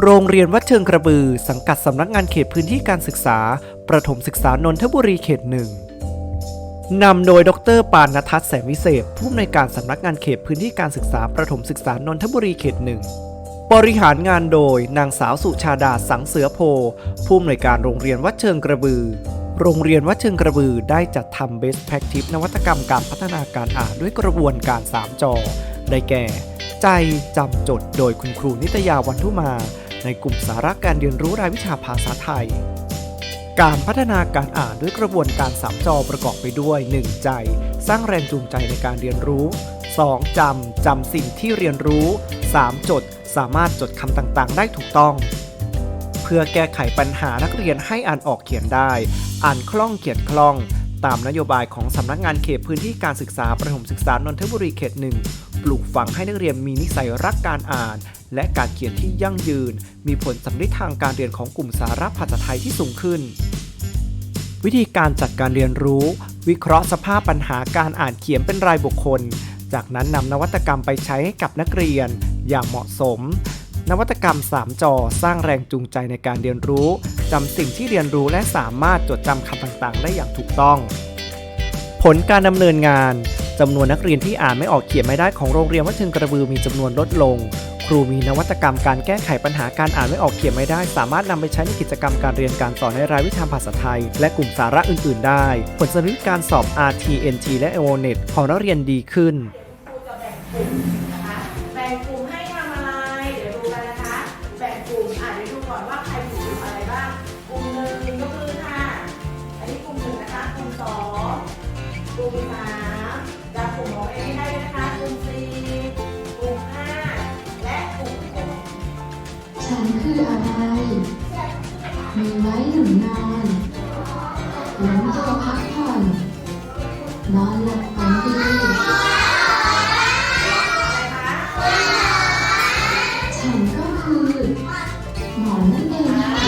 โรงเรียนวัดเชิงกระบือ สังกัดสำนักงานเขตพื้นที่การศึกษา ประถมศึกษานนทบุรีเขตหนึ่งนำโดยดรปานนทัศน์แสงวิเศษ ผู้อำนวยการสำนักงานเขตพื้นที่การศึกษา ประถมศึกษานนทบุรีเขตหนึ่งบริหารงานโดยนางสาวสุชาดาสังเสือโพ ผู้อำนวยการโรงเรียนวัดเชิงกระบือ โรงเรียนวัดเชิงกระบือได้จัดทำ Best Practice นวัตกรรมการพัฒนาการอ่านด้วยกระบวนการ 3 จอ ได้แก่ ใจจำจด โดยคุณครูนิตยาวันทุมา ในกลุ่มสาระการเรียนรู้รายวิชาภาษาไทย การพัฒนาการอ่านด้วยกระบวนการ3จอประกอบไปด้วย 1. ใจ สร้างแรงจูงใจในการเรียนรู้ 2. จำจำสิ่งที่เรียนรู้ 3. จด สามารถจดคำต่างๆ ได้ถูกต้อง เพื่อแก้ไขปัญหานักเรียนให้อ่านออกเขียนได้ อ่านคล่องเขียนคล่อง ตามนโยบายของสำนักงานเขตพื้นที่การศึกษาประถมศึกษานนทบุรีเขตหนึ่ง ปลูกฝังให้นักเรียนมีนิสัยรักการอ่าน และการเขียนที่ยั่งยืน มีผลสำลิดทางการเรียนของกลุ่มสาระภาษาไทยที่สูงขึ้น วิธีการจัดการเรียนรู้ วิเคราะห์สภาพปัญหาการอ่านเขียนเป็นรายบุคคล จากนั้นนำนวัตกรรมไปใช้ให้กับนักเรียนอย่างเหมาะสม นวัตกรรม 3จอสร้างแรงจูงใจในการเรียนรู้จำสิ่งที่เรียนรู้และสามารถจดจำคำต่างๆ ได้อย่างถูกต้อง ผลการดำเนินงาน จำนวนนักเรียนที่อ่านไม่ออกเขียนไม่ได้ของโรงเรียนวัดเชิงกระบือมีจำนวนลดลง ครูมีนวัตกรรมการแก้ไขปัญหาการอ่านไม่ออกเขียนไม่ได้ สามารถนำไปใช้ในกิจกรรมการเรียนการสอนในรายวิชาภาษาไทย และกลุ่มสาระอื่น ๆ ได้ ผลสรุปการสอบ RT NT และ o n e t ของนักเรียนดีขึ้น ฉันคืออะไร มีไว้หนุนนอนหลังตัวพักผ่อน นอนหลับฝันดีฉันก็คือหมอนนั่นเองค่ะ